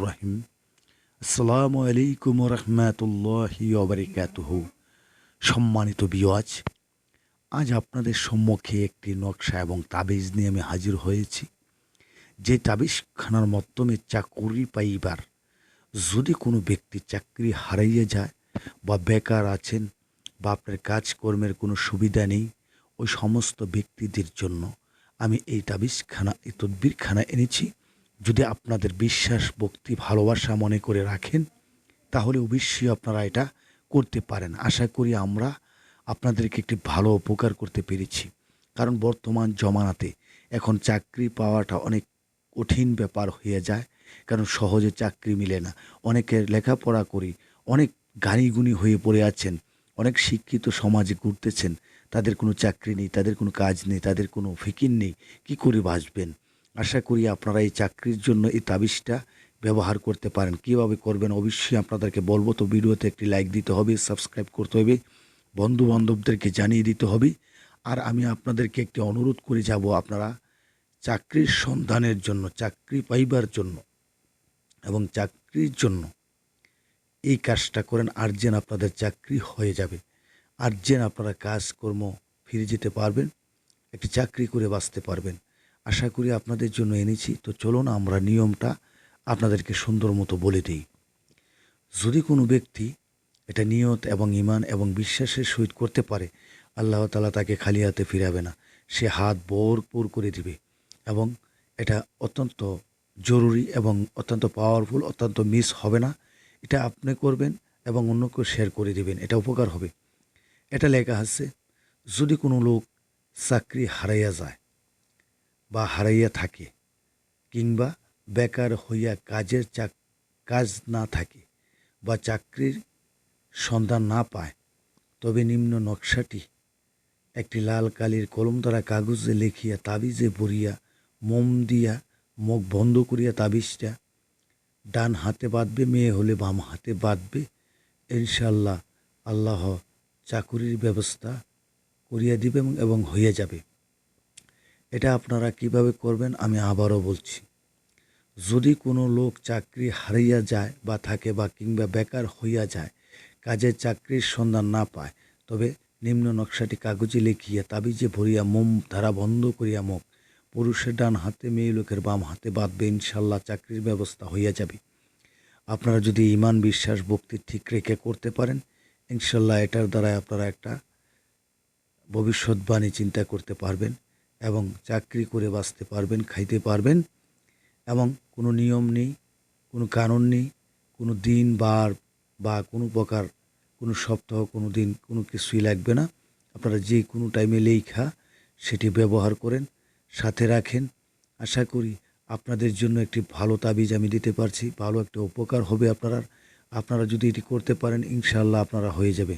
রহিম। সম্মানিত বিওয়াজ আজ আপনাদের সম্মুখে একটি নকশা এবং তাবিজ নিয়ে আমি হাজির হয়েছি। যে তাবিজখানার মাধ্যমে চাকুরি পাইবার, যদি কোনো ব্যক্তি চাকরি হারাইয়ে যায় বা বেকার আছেন বা আপনার কাজকর্মের কোনো সুবিধা নেই, ওই সমস্ত ব্যক্তিদের জন্য আমি এই তাবিজখানা, এই তদবিরখানা এনেছি। যদি আপনাদের বিশ্বাস, ভক্তি, ভালোবাসা মনে করে রাখেন, তাহলে অবশ্যই আপনারা এটা করতে পারেন। আশা করি আমরা আপনাদেরকে একটি ভালো উপকার করতে পেরেছি। কারণ বর্তমান জমানাতে এখন চাকরি পাওয়াটা অনেক কঠিন ব্যাপার হয়ে যায়। কারণ সহজে চাকরি মিলে না। অনেকের লেখাপড়া করি অনেক গাড়িগুনি হয়ে পড়ে আছেন। অনেক শিক্ষিত সমাজে ঘুরতেছেন। তাদের কোনো চাকরি নেই, তাদের কোনো কাজ নেই, তাদের কোনো ফিকির নেই, কি করে বাঁচবেন? আশা করি আপনারা এই চাকরির জন্য এই তাবিজটা ব্যবহার করতে পারেন। কীভাবে করবেন অবশ্যই আপনাদেরকে বলব। তো ভিডিওতে একটি লাইক দিতে হবে সাবস্ক্রাইব করতে হবে বন্ধু বান্ধবদেরকে জানিয়ে দিতে হবে। আর আমি আপনাদেরকে একটি অনুরোধ করে যাব আপনারা চাকরির সন্ধানের জন্য, চাকরি পাইবার জন্য এবং চাকরির জন্য এই কাজটা করেন। আর যেন আপনাদের চাকরি হয়ে যাবে। আর যেন আপনারা কাজকর্ম ফিরে যেতে পারবেন, একটি চাকরি করে বাঁচতে পারবেন। আশা করি আপনাদের জন্য এনেছি। তো চলুন আমরা নিয়মটা আপনাদেরকে সুন্দর মতো বলে দিই। যদি কোনো ব্যক্তি এটা নিয়ত এবং ইমান এবং বিশ্বাসের সহিত করতে পারে, আল্লাহ তালা তাকে খালি হাতে ফিরাবে না। সে হাত ভরপুর করে দিবে এবং এটা অত্যন্ত জরুরি এবং অত্যন্ত পাওয়ারফুল অত্যন্ত মিস হবে না। এটা আপনি করবেন এবং অন্যকে শেয়ার করে দিবেন। এটা উপকার হবে। এটা লেখা আছে, যদি কোনো লোক চাকরি হারাইয়া যায় বা হারাইয়া থাকে কিংবা বেকার হইয়া কাজের চাক কাজ না থাকে বা চাকরির সন্ধান না পায়, তবে নিম্ন নকশাটি একটি লাল কালির কলম দ্বারা কাগজে লিখিয়া তাবিজে ভরিয়া, মোম দিয়া, মুখ বন্ধ করিয়া তাবিজটা ডান হাতে বাঁধবে, মেয়ে হলে বাম হাতে বাঁধবে ইনশাল্লাহ আল্লাহ চাকুরির ব্যবস্থা করিয়া দিবে এবং- হয়ে যাবে। এটা আপনারা কীভাবে করবেন আমি আবারও বলছি। যদি কোনো লোক চাকরি হারাইয়া যায় বা থাকে বা কিংবা বেকার হইয়া যায়, কাজে চাকরির সন্ধান না পায়, তবে নিম্ন নকশাটি কাগজে লিখিয়া তাবিজে ভরিয়া মোম ধারা বন্ধ করিয়া মুখ, পুরুষের ডান হাতে, মেয়ে লোকের বাম হাতে বাঁধবে ইনশাল্লাহ চাকরির ব্যবস্থা হইয়া যাবে। আপনারা যদি ইমান বিশ্বাস, ভক্তি ঠিক রেখে করতে পারেন ইনশাল্লাহ এটার দ্বারা আপনারা একটা ভবিষ্যৎবাণী চিন্তা করতে পারবেন এবং চাকরি করে বাঁচতে পারবেন, খাইতে পারবেন এবং কোনো নিয়ম নেই, কোনো কানুন নেই, কোনো দিন, বার বা কোনো প্রকার কোনো সপ্তাহ, কোনো দিন কোনো কিছুই লাগবে না। আপনারা যে কোনো টাইমে লেখা সেটি ব্যবহার করেন, সাথে রাখেন। আশা করি আপনাদের জন্য একটি ভালো তাবিজ আমি দিতে পারছি, ভালো একটা উপকার হবে আপনারা আপনারা যদি এটি করতে পারেন ইনশাল্লাহ আপনারা হয়ে যাবে।